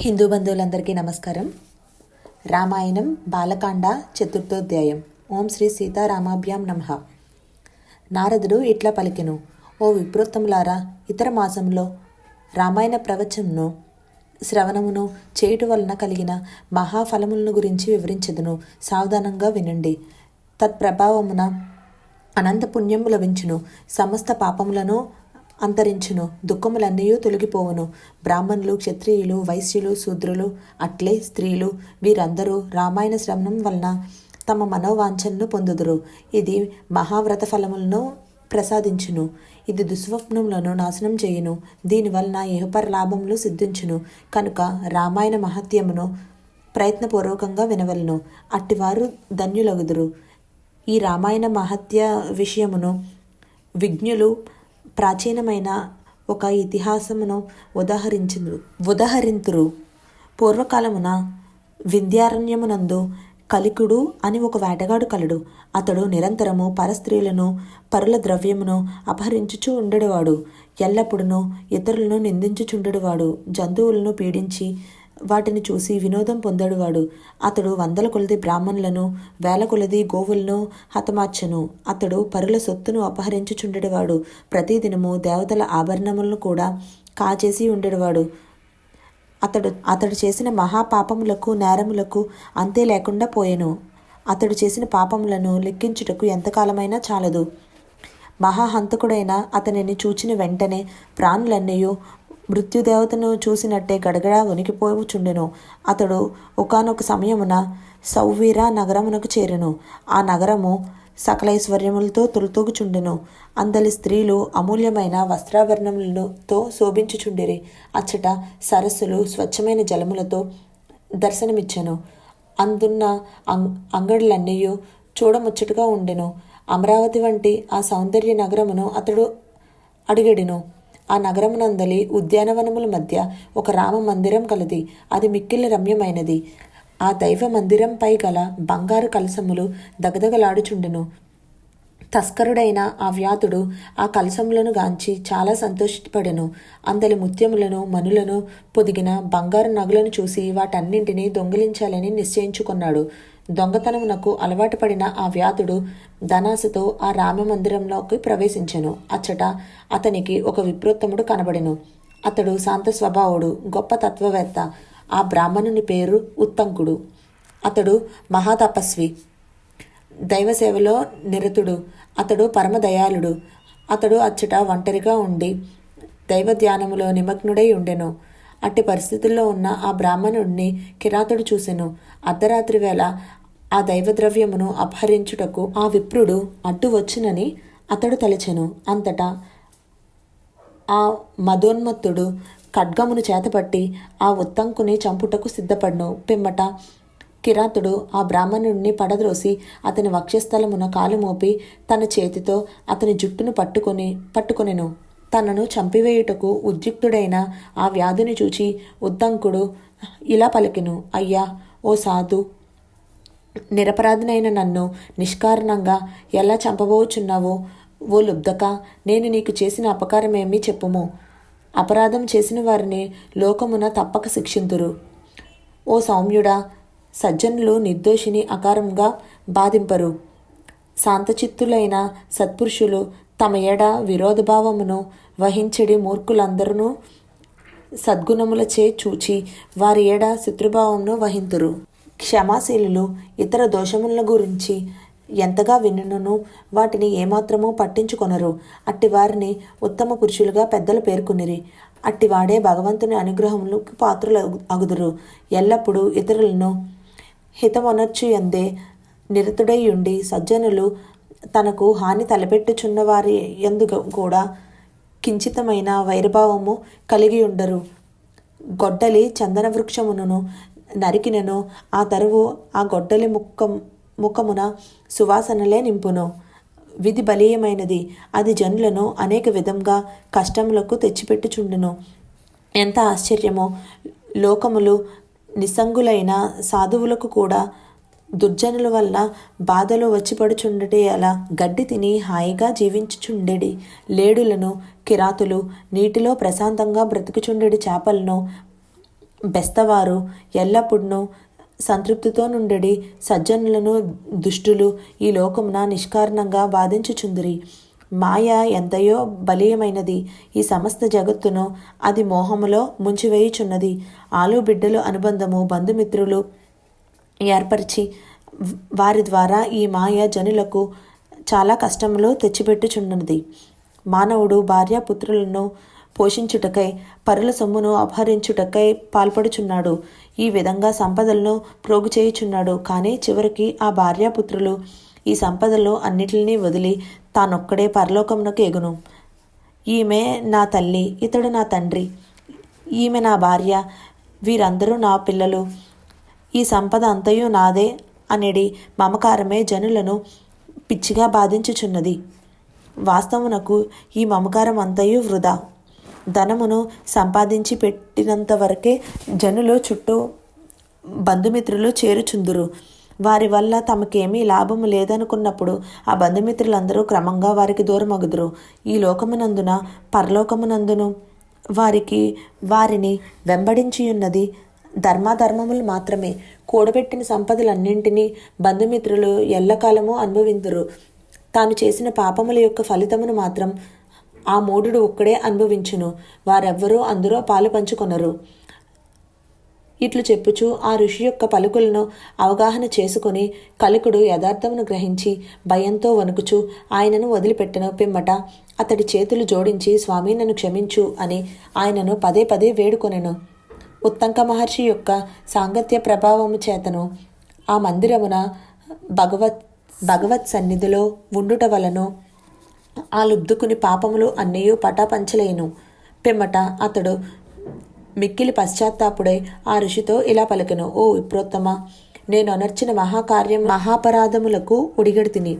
హిందూ బంధువులందరికీ నమస్కారం. రామాయణం బాలకాండ చతుర్థోధ్యాయం. ఓం శ్రీ సీతారామాభ్యాం నమ. నారదుడు ఇట్లా పలికెను ఓ విప్రోత్తములారా ఇతర మాసంలో రామాయణ ప్రవచనను శ్రవణమును చేయుట వలన కలిగిన మహాఫలములను గురించి వివరించదును. సావధానంగా వినండి. తత్ప్రభావమున అనంత పుణ్యము లభించును. సమస్త పాపములను అంతరించును దుఃఖములన్నీ తొలగిపోవును. బ్రాహ్మణులు క్షత్రియులు వైశ్యులు శూద్రులు అట్లే స్త్రీలు వీరందరూ రామాయణ శ్రవణం వలన తమ మనోవాంఛనను పొందుదురు. ఇది మహావ్రత ఫలములను ప్రసాదించును. ఇది దుస్వప్నములను నాశనం చేయును. దీనివలన ఇహపర లాభములు సిద్ధించును. కనుక రామాయణ మహత్యమును ప్రయత్నపూర్వకంగా వినవలను. అట్టివారు ధన్యులగుదురు. ఈ రామాయణ మహత్య విషయమును విజ్ఞులు ప్రాచీనమైన ఒక ఇతిహాసమును ఉదాహరించు ఉదాహరింతురు. పూర్వకాలమున వింధ్యారణ్యమునందు కలికుడు అని ఒక వేటగాడు కలడు. అతడు నిరంతరము పరస్త్రీలను పరుల ద్రవ్యమును అపహరించుచు ఉండేవాడు. ఎల్లప్పుడూ ఇతరులను నిందించుచుండడువాడు జంతువులను పీడించి వాటిని చూసి వినోదం పొందాడువాడు. అతడు వందల కొలది బ్రాహ్మణులను వేల కొలది గోవులను హతమార్చను. అతడు పరుల సొత్తును అపహరించుచుండెడువాడు. ప్రతిదినము దేవతల ఆభరణములను కూడా కాచేసి ఉండేవాడు అతడు అతడు చేసిన మహాపాపములకు నేరములకు అంతే లేకుండా పోయెను. అతడు చేసిన పాపములను లెక్కించుటకు ఎంతకాలమైనా చాలదు. మహాహంతకుడైన అతనిని చూచిన వెంటనే ప్రాణులన్నయూ మృత్యుదేవతను చూసినట్టే గడగడా వణికిపోచుండెను. అతడు ఒకనొక సమయమున సౌవీర నగరమునకు చేరెను. ఆ నగరము సకలైశ్వర్యములతో తొలతూగుచుండెను. అందలి స్త్రీలు అమూల్యమైన వస్త్రాభరణములతో శోభించుచుండిరి. అచ్చట సరస్సులు స్వచ్ఛమైన జలములతో దర్శనమిచ్చెను. అందున్న అంగ్ అంగడులన్నీ చూడముచ్చటగా ఉండెను. అమరావతి వంటి ఆ సౌందర్య నగరమును అతడు అడిగడెను. ఆ నగరమునందలి ఉద్యానవనముల మధ్య ఒక రామ మందిరం కలది. అది మిక్కిలి రమ్యమైనది. ఆ దైవ మందిరంపై గల బంగారు కలసములు దగదగలాడుచుండెను. తస్కరుడైన ఆ వ్యాధుడు ఆ కలసములను గాంచి చాలా సంతోషపడెను. అందలి ముత్యములను మనులను పొదిగిన బంగారు నగులను చూసి వాటన్నింటినీ దొంగిలించాలని నిశ్చయించుకున్నాడు. దొంగతనమునకు అలవాటు పడిన ఆ వ్యాధుడు ధనాసుతో ఆ రామ మందిరంలోకి ప్రవేశించెను. అచ్చట అతనికి ఒక విప్రోత్తముడు కనబడెను. అతడు శాంత స్వభావుడు గొప్ప తత్వవేత్త ఆ బ్రాహ్మణుని పేరు ఉత్తంకుడు. అతడు మహాతపస్వి దైవసేవలో నిరతుడు. అతడు పరమదయాళుడు. అతడు అచ్చట ఒంటరిగా ఉండి దైవ ధ్యానములో నిమగ్నుడై ఉండెను. అట్టి పరిస్థితుల్లో ఉన్న ఆ బ్రాహ్మణుడిని కిరాతుడు చూసెను. అర్ధరాత్రి వేళ ఆ దైవద్రవ్యమును అపహరించుటకు ఆ విప్రుడు అడ్డు వచ్చునని అతడు తలచెను. అంతటా ఆ మదోన్మత్తుడు ఖడ్గమును చేతపట్టి ఆ ఉత్తంకుని చంపుటకు సిద్ధపడ్ను. పిమ్మట కిరాతుడు ఆ బ్రాహ్మణుడిని పడద్రోసి అతని వక్షస్థలమున కాలు మోపి తన చేతితో అతని జుట్టును పట్టుకొని పట్టుకొనెను. తనను చంపివేయుటకు ఉద్యుక్తుడైన ఆ వ్యాధిని చూచి ఉద్దంకుడు ఇలా పలికెను. అయ్యా ఓ సాధు నిరపరాధినైన నన్ను నిష్కారణంగా ఎలా చంపబోచున్నావో ఓ లుబ్ధక నేను నీకు చేసిన అపకారమేమీ చెప్పుము. అపరాధం చేసిన వారిని లోకమున తప్పక శిక్షింతురు. ఓ సౌమ్యుడా సజ్జనులు నిర్దోషిని అకారంగా బాధింపరు. శాంతచిత్తులైన సత్పురుషులు తమ ఎడ విరోధభావమును వహించడి మూర్ఖులందరూ సద్గుణములచే చూచి వారి ఎడ శత్రుభావమును వహింతురు. క్షమాశీలులు ఇతర దోషముల గురించి ఎంతగా వినును వాటిని ఏమాత్రమూ పట్టించుకొనరు. అట్టి వారిని ఉత్తమ పురుషులుగా పెద్దలు పేర్కొనిరి. అట్టివాడే భగవంతుని అనుగ్రహములకు పాత్రలు అగుదురు. ఎల్లప్పుడూ ఇతరులను హితమొనర్చు ఎందే నిరతుడై ఉండి సజ్జనులు తనకు హాని తలపెట్టుచున్న వారి ఎందుకు కూడా కించితమైన వైరభావము కలిగి ఉండరు గొడ్డలి చందన వృక్షమును నరికినను ఆ తరువు ఆ గొడ్డలి ముఖం ముఖమున సువాసనలే నింపును. విధి బలీయమైనది. అది జనులను అనేక విధంగా కష్టములకు తెచ్చిపెట్టుచుండును. ఎంత ఆశ్చర్యమో! లోకములు నిస్సంగులైన సాధువులకు కూడా దుర్జనుల వల్ల బాధలు వచ్చిపడుచుండటే అలా గడ్డి తిని హాయిగా జీవించుచుండెడి. లేడులను కిరాతులు నీటిలో ప్రశాంతంగా బ్రతుకుచుండెడి చేపలను బెస్తవారు ఎల్లప్పుడూ సంతృప్తితో నుండి సజ్జనులను దుష్టులు ఈ లోకమున నిష్కారణంగా బాధించుచుందిరి మాయ ఎంతయో బలీయమైనది. ఈ సమస్త జగత్తును అది మోహములో ముంచివేయుచున్నది. ఆలు బిడ్డలు అనుబంధము బంధుమిత్రులు ఏర్పరిచి వారి ద్వారా ఈ మాయ జనులకు చాలా కష్టములు తెచ్చిపెట్టుచున్నది. మానవుడు భార్యాపుత్రులను పోషించుటకై పరుల సొమ్మును అపహరించుటకై పాల్పడుచున్నాడు. ఈ విధంగా సంపదలను ప్రోగు చేయుచున్నాడు. కానీ చివరికి ఆ భార్యాపుత్రులు ఈ సంపదలు అన్నిటినీ వదిలి తానొక్కడే పరలోకమునకు ఎగును. ఈమె నా తల్లి ఇతడు నా తండ్రి. ఈమె నా భార్య వీరందరూ నా పిల్లలు. ఈ సంపద అంతయు నాదే అనేది మమకారమే జనులను పిచ్చిగా బాధించుచున్నది. వాస్తవమునకు ఈ మమకారం అంతయు వృధా. ధనమును సంపాదించి పెట్టినంత వరకే జనులు చుట్టూ బంధుమిత్రులు చేరుచుందురు. వారి వల్ల తమకేమీ లాభము లేదనుకున్నప్పుడు ఆ బంధుమిత్రులందరూ క్రమంగా వారికి దూరమగుదురు. ఈ లోకమునందున పరలోకమునందును వారికి వారిని వెంబడించి ఉన్నది ధర్మాధర్మములు మాత్రమే. కూడబెట్టిన సంపదలన్నింటినీ బంధుమిత్రులు ఎల్లకాలము అనుభవింతురు తాను చేసిన పాపముల యొక్క ఫలితమును మాత్రం ఆ మూఢుడు ఒక్కడే అనుభవించును. వారెవ్వరూ అందులో పాలు పంచుకొనరు. ఇట్లు చెప్పుచు ఆ ఋషి యొక్క పలుకులను అవగాహన చేసుకుని కలికుడు యథార్థమును గ్రహించి భయంతో వణుకుచు ఆయనను వదిలిపెట్టను పిమ్మట. అతడి చేతులు జోడించి స్వామి నన్ను క్షమించు అని ఆయనను పదే పదే వేడుకొనెను. ఉత్తంక మహర్షి యొక్క సాంగత్య ప్రభావము చేతను ఆ మందిరమున భగవత్ భగవత్ సన్నిధిలో ఉండుట వలను ఆ లుబ్ధుకుని పాపములు అన్నయ్యూ పటాపంచలేను. పిమ్మట అతడు మిక్కిలి పశ్చాత్తాపుడై ఆ ఋషితో ఇలా పలికెను ఓ విప్రోత్తమ నేను అనర్చిన మహాకార్యం మహాపరాధములకు ఉడిగడితిని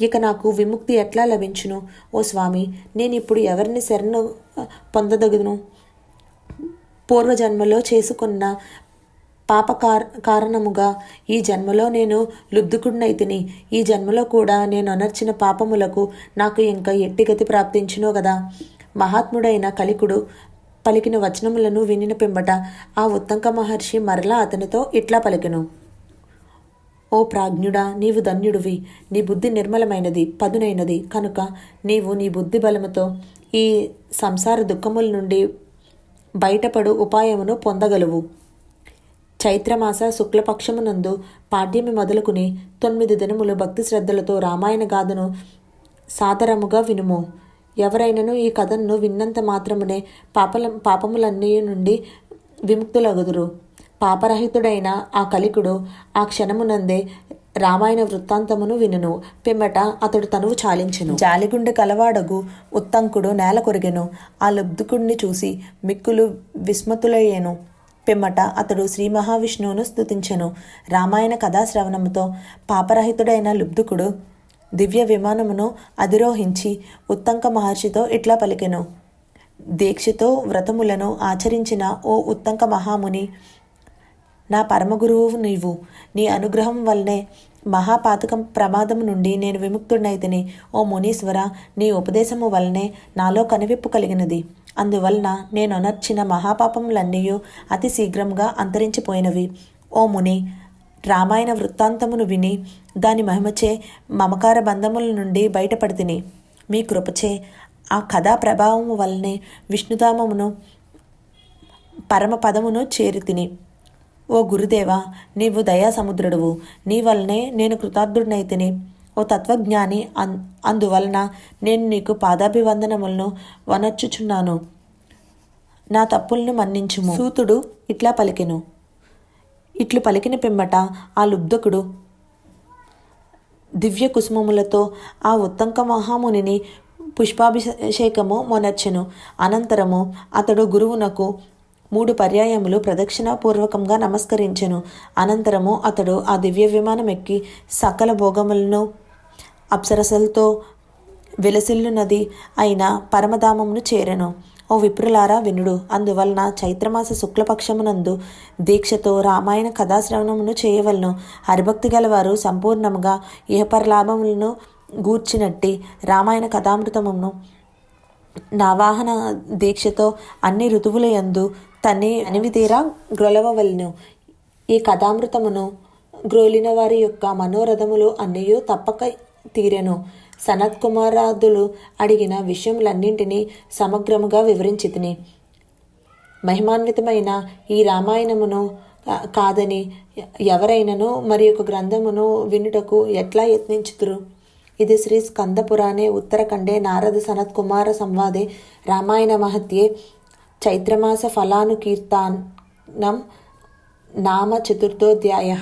ఇక నాకు విముక్తి ఎట్లా లభించును? ఓ స్వామి నేను ఇప్పుడు ఎవరిని శరణు పొందదగును పూర్వజన్మలో చేసుకున్న పాప కారణముగా ఈ జన్మలో నేను లుబ్ధుకుడినైతిని ఈ జన్మలో కూడా నేను అనర్చిన పాపములకు నాకు ఇంకా ఎట్టిగతి ప్రాప్తించునో కదా మహాత్ముడైన కలికుడు పలికిన వచనములను వినిన పిమ్మట ఆ ఉత్తంక మహర్షి మరలా అతనితో ఇట్లా పలికెను. ఓ ప్రాజ్ఞుడా నీవు ధన్యుడివి. నీ బుద్ధి నిర్మలమైనది పదునైనది. కనుక నీవు నీ బుద్ధి బలముతో ఈ సంసార దుఃఖముల నుండి బయటపడు ఉపాయమును పొందగలవు చైత్రమాస శుక్లపక్షమునందు పాడ్యమి మొదలుకుని తొమ్మిది దినములు భక్తి శ్రద్ధలతో రామాయణ గాథను సాదరముగా వినుము. ఎవరైనను ఈ కథను విన్నంత మాత్రమునే పాపల పాపములన్నీ నుండి విముక్తులగుదురు. పాపరహితుడైన ఆ కలికుడు ఆ క్షణమునందే రామాయణ వృత్తాంతమును వినును. పిమ్మట అతడు తనువు చాలించెను. జాలిగుండె కలవాడగు ఉత్తంకుడు నేల కొరిగెను ఆ లబ్ధుకుణ్ణి చూసి మిక్కులు విస్మతులయ్యేను. పిమ్మట అతడు శ్రీ మహావిష్ణువును స్తుతించెను. రామాయణ కథాశ్రవణముతో పాపరహితుడైన లుబ్ధుకుడు దివ్య విమానమును అధిరోహించి ఉత్తంక మహర్షితో ఇట్లా పలికెను. దీక్షతో వ్రతములను ఆచరించిన ఓ ఉత్తంక మహాముని నా పరమగురువు నీవు నీ అనుగ్రహం వల్లనే మహాపాతకం ప్రమాదం నుండి నేను విముక్తుడైతిని ఓ మునీశ్వర నీ ఉపదేశము వలనే నాలో కనివిప్పు కలిగినది. అందువలన నేను అనర్చిన మహాపాపములన్నీ అతి శీఘ్రంగా అంతరించిపోయినవి. ఓ ముని రామాయణ వృత్తాంతమును విని దాని మహిమచే మమకార బంధముల నుండి బయటపడితిని. మీ కృపచే ఆ కథా ప్రభావము వల్లనే విష్ణుధామమును పరమ పదమును చేరితిని. ఓ గురుదేవా నీవు దయా సముద్రుడువు నీ వల్లనే నేను కృతార్థుడినైతిని. ఓ తత్వజ్ఞాని అన్ అందువలన నేను నీకు పాదాభివందనములను వనర్చుచున్నాను. నా తప్పులను మన్నించుము. సూతుడు ఇట్లా పలికెను. ఇట్లు పలికిన పిమ్మట ఆ లుబ్ధకుడు దివ్య కుసుమములతో ఆ ఉత్తంక మహామునిని పుష్పాభిషేకము మొనర్చెను. అనంతరము అతడు గురువునకు మూడు పర్యాయములు ప్రదక్షిణాపూర్వకంగా నమస్కరించెను. అనంతరము అతడు ఆ దివ్య విమానం ఎక్కి సకల భోగములను అప్సరసలతో విలసిల్లునది అయిన పరమధామమును చేరెను. ఓ విప్రులారా వినుడు అందువలన చైత్రమాస శుక్లపక్షమునందు దీక్షతో రామాయణ కథాశ్రవణమును చేయవలను. హరిభక్తి గలవారు సంపూర్ణముగా ఇహపరలాభములను గూర్చినట్టి రామాయణ కథామృతమును నావాహన దీక్షతో అన్ని ఋతువుల యందు తనే అనివితీరా గ్రొలవవలను. ఈ కథామృతమును గ్రోలిన వారి యొక్క మనోరథములు అన్నయూ తప్పక తీరెను. సనత్ కుమారాదులు అడిగిన విషయములన్నింటినీ సమగ్రముగా వివరించితిని. మహిమాన్వితమైన ఈ రామాయణమును కాదని ఎవరైనను మరి యొక్క గ్రంథమును వినుటకు ఎట్లా యత్నించుతురు ఇది శ్రీ స్కందపురాణే. ఉత్తరఖండే నారద సనత్ కుమార సంవాదే రామాయణ మహత్యే. చైత్రమాస ఫలానుకీర్తానం నామ చతుర్థోధ్యాయ.